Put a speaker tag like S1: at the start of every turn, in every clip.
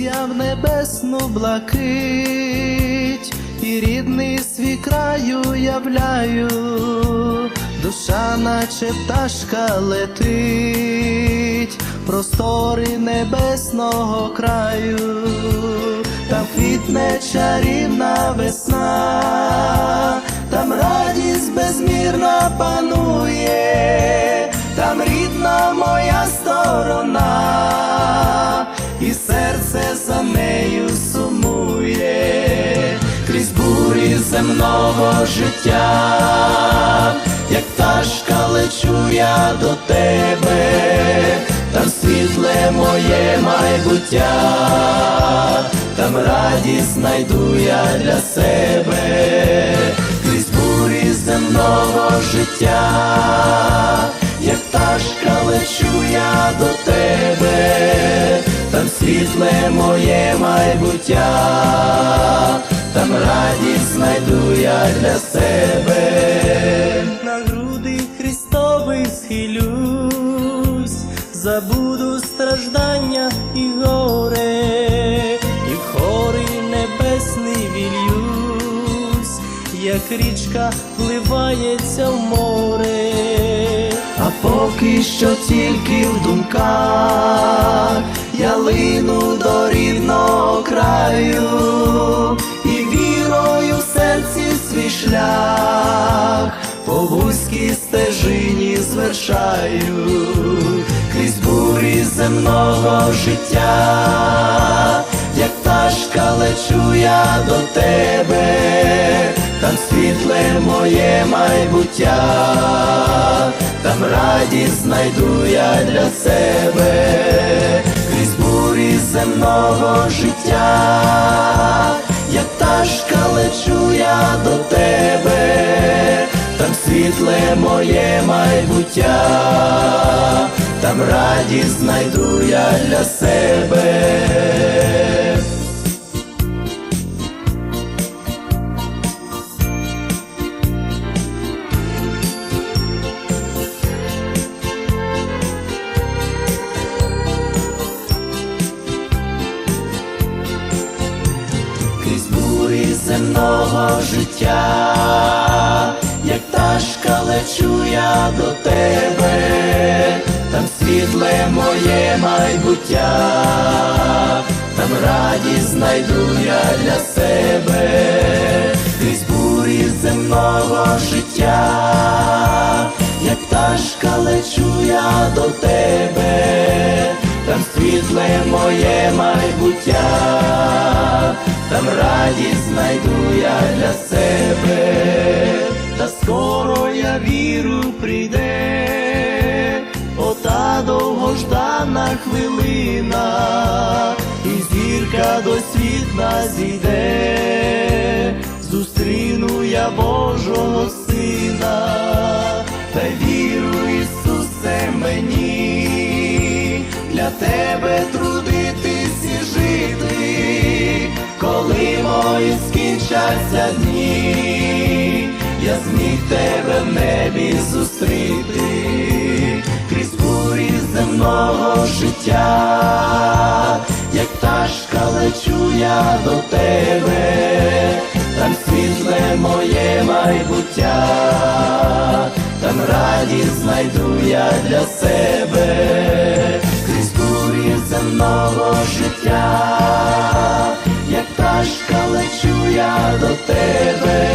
S1: я в небесну блакить, і рідний свій краю являю, душа, наче пташка летить, простори небесного краю, там квітне чарівна весна, там радість безмірна панує, там рідна моя сторона, бурі земного життя, як пташка лечу я до тебе, там світле моє майбуття, там радість знайду я для себе, крізь бурі земного життя, як пташка лечу я до тебе, світле моє майбуття, там радість знайду я для себе. На груди Христові схилюсь, забуду страждання і горе, і в хори небесний вільюсь, як річка вливається в море, а поки що тільки в думках я лину до рідного краю і вірою в серці свій шлях по вузькій стежині звершаю. Крізь бурі земного життя, як пташка лечу я до тебе, там світле моє майбуття, там радість знайду я для себе, земного життя, як пташка лечу я до тебе, там світле моє майбуття, там радість знайду я для себе. Земного життя, як пташка лечу я до тебе, там світле моє майбуття, там радість знайду я для себе, крізь бурі земного життя, як пташка лечу я до тебе, світле моє майбуття, там радість знайду я для себе, та скоро я віру прийде, ота довгождана хвилина, і зірка до світла зійде, зустріну я Божого сина, тебе трудитись і жити, коли мої скінчаться дні, я зміг тебе в небі зустріти, крізь бурі земного життя, як пташка лечу я до тебе, там світле моє майбуття, там радість знайду я для себе, земного життя, як пташка лечу я до тебе,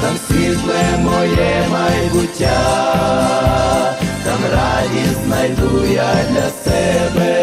S1: там світле моє майбуття, там радість знайду я для себе.